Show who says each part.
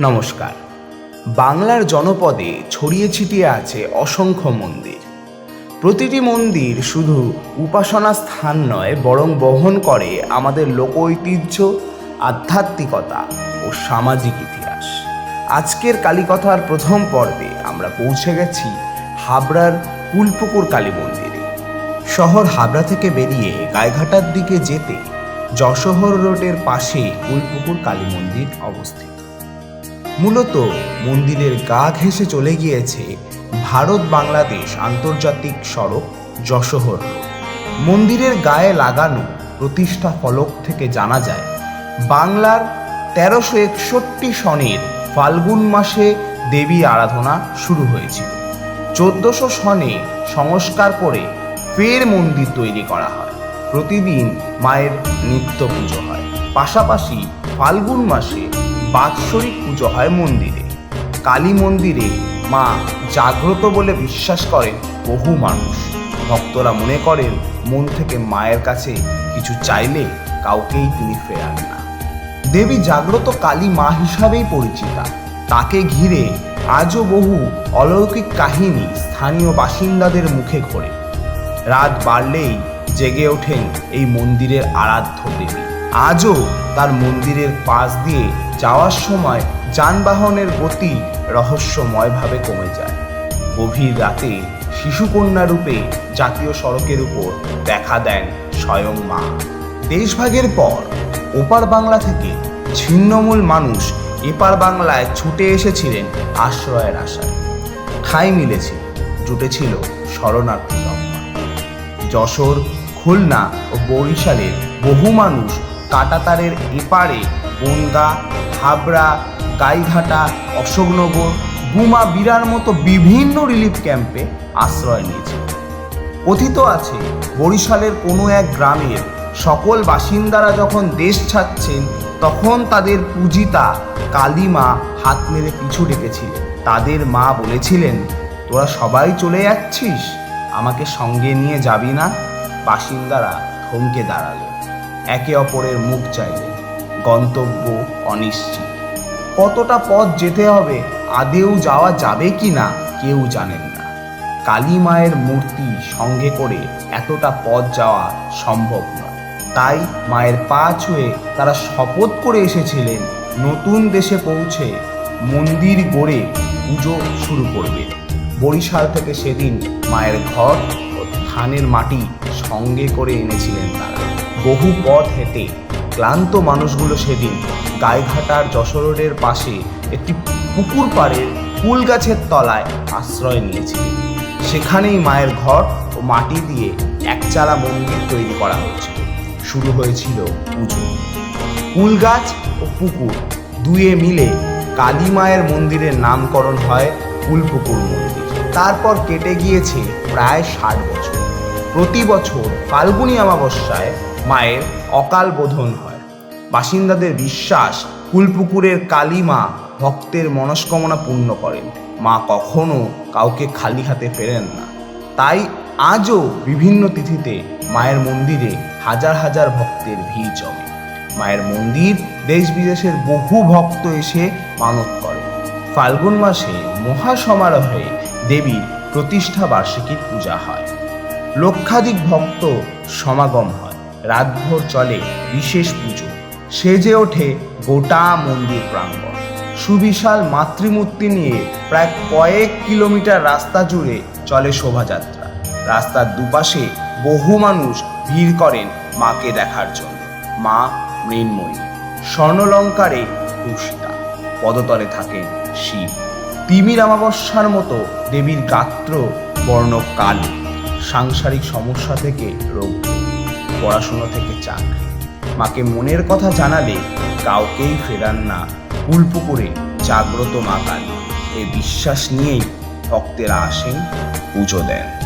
Speaker 1: নমস্কার। বাংলার জনপদে ছড়িয়ে ছিটিয়ে আছে অসংখ্য মন্দির। প্রতিটি মন্দির শুধু উপাসনা স্থান নয়, বরং বহন করে আমাদের লোক ঐতিহ্য আধ্যাত্মিকতা ও সামাজিক ইতিহাস। আজকের কালীকথার প্রথম পর্বে আমরা পৌঁছে গেছি হাবড়ার কুলপুকুর কালী মন্দিরে। শহর হাবড়া থেকে বেরিয়ে গায়েঘাটার দিকে যেতে যশোহর রোডের পাশে কুলপুকুর কালী মন্দির অবস্থিত। মূলত মন্দিরের গা ঘেঁষে চলে গিয়েছে ভারত বাংলাদেশ আন্তর্জাতিক সড়ক যশোহর মন্দিরের গায়ে লাগানো প্রতিষ্ঠা ফলক থেকে জানা যায়, বাংলার তেরোশো একষট্টি সনের ফাল্গুন মাসে দেবী আরাধনা শুরু হয়েছিল। চোদ্দশো সনে সংস্কার করে ফের মন্দির তৈরি করা হয়। প্রতিদিন মায়ের নিত্য পুজো হয়। পাশাপাশি ফাল্গুন মাসে বাৎসরিক পুজো হয় মন্দিরে। কালী মন্দিরে মা জাগ্রত বলে বিশ্বাস করেন বহু মানুষ। ভক্তরা মনে করেন, মন থেকে মায়ের কাছে কিছু চাইলে কাউকেই তিনি ফেরান না। দেবী জাগ্রত কালী মা হিসাবেই পরিচিতা। তাকে ঘিরে আজও বহু অলৌকিক কাহিনী স্থানীয় বাসিন্দাদের মুখে ঘোরে। রাত বাড়লেই জেগে ওঠেন এই মন্দিরের আরাধ্য দেবী। আজও তার মন্দিরের পাশ দিয়ে যাওয়ার সময় যানবাহনের গতি রহস্যময়ভাবে কমে যায়। গভীর রাতে শিশুকন্যা রূপে জাতীয় সড়কের উপর দেখা দেন স্বয়ং মা। দেশভাগের পর ওপার বাংলা থেকে ছিন্নমূল মানুষ এপার বাংলায় ছুটে এসেছিলেন আশ্রয়ের আশায়। ঠাঁই মিলেছে, জুটেছিল শরণার্থী যশোর, খুলনা ও বরিশালের বহু মানুষ কাটাতারের এপারে বনগা, হাবড়া, গাইঘাটা, অশোকনগর গুমা বিরার মতো বিভিন্ন রিলিফ ক্যাম্পে আশ্রয় নিয়েছে। কথিত আছে, বরিশালের কোনো এক গ্রামের সকল বাসিন্দারা যখন দেশ ছাড়ছেন, তখন তাদের পূজিতা কালীমা হাত মেরে পিছু ডেকেছিলেন তাদের মা বলেছিলেন, তোরা সবাই চলে যাচ্ছিস? আমাকে সঙ্গে নিয়ে যাবি না? বাসিন্দারা থমকে দাঁড়ালেন একে অপরের মুখ চাইলেন গন্তব্য অনিশ্চিত। কতটা পথ যেতে হবে, আদেও যাওয়া যাবে কি না, কেউ জানেন না। কালী মায়ের মূর্তি সঙ্গে করে এতটা পথ যাওয়া সম্ভব নয়। তাই মায়ের পা ছুঁয়ে তারা শপথ করে এসেছিলেন, নতুন দেশে পৌঁছে মন্দির গড়ে পুজো শুরু করবে। বরিশাল থেকে সেদিন মায়ের ঘর ও থানের মাটি সঙ্গে করে এনেছিলেন তারা। বহু পথ হেঁটে ক্লান্ত মানুষগুলো সেদিন গায়েঘাটার যশোরের পাশে একটি পুকুর পাড়ের ফুল গাছের তলায় আশ্রয় নিয়েছিলেন। সেখানেই মায়ের ঘর ও মাটি দিয়ে একচালা মন্দির তৈরি করা হয়েছিল। শুরু হয়েছিল পুজো। কুল গাছ ও পুকুর দুয়ে মিলে কালী মায়ের মন্দিরের নামকরণ হয় কুলপুকুর মন্দির। তারপর কেটে গিয়েছে প্রায় ষাট বছর। প্রতি বছর ফাল্গুনী অমাবস্যায় মায়ের অকাল বোধন হয়। বাসিন্দাদের বিশ্বাস, কুলপুকুরের কালী মা ভক্তের মনস্কামনা পূর্ণ করেন। মা কখনো কাউকে খালি হাতে ফেরেন না। তাই আজও বিভিন্ন তিথিতে মায়ের মন্দিরে হাজার হাজার ভক্তের ভিড় জমে। মায়ের মন্দির দেশ বিদেশের বহু ভক্ত এসে মানত করে ফাল্গুন মাসে মহাসমারোহে দেবীর প্রতিষ্ঠা বার্ষিকীর পূজা হয়। লক্ষাধিক ভক্ত সমাগম হয়। রাতভর চলে বিশেষ পুজো। সেজে ওঠে গোটা মন্দির প্রাঙ্গণ। সুবিশাল মাতৃমূর্তি নিয়ে প্রায় কয়েক কিলোমিটার রাস্তা জুড়ে চলে শোভাযাত্রা। রাস্তার দুপাশে বহু মানুষ ভিড় করেন মাকে দেখার জন্য। মা মৃন্ময়ী। স্বর্ণলঙ্কারে ভূষিতা। পদতলে থাকেন শিব। তিমির অমাবস্যার মতো দেবীর গাত্র বর্ণ কালো সাংসারিক সমস্যা থেকে রোগ, পড়াশুনো থেকে চাকরি মাকে মনের কথা জানালে কাউকেই ফেরান না। কুলপুকুরে জাগ্রত মা কালী এ বিশ্বাস নিয়েই ভক্তেরা আসেন, পুজো দেন।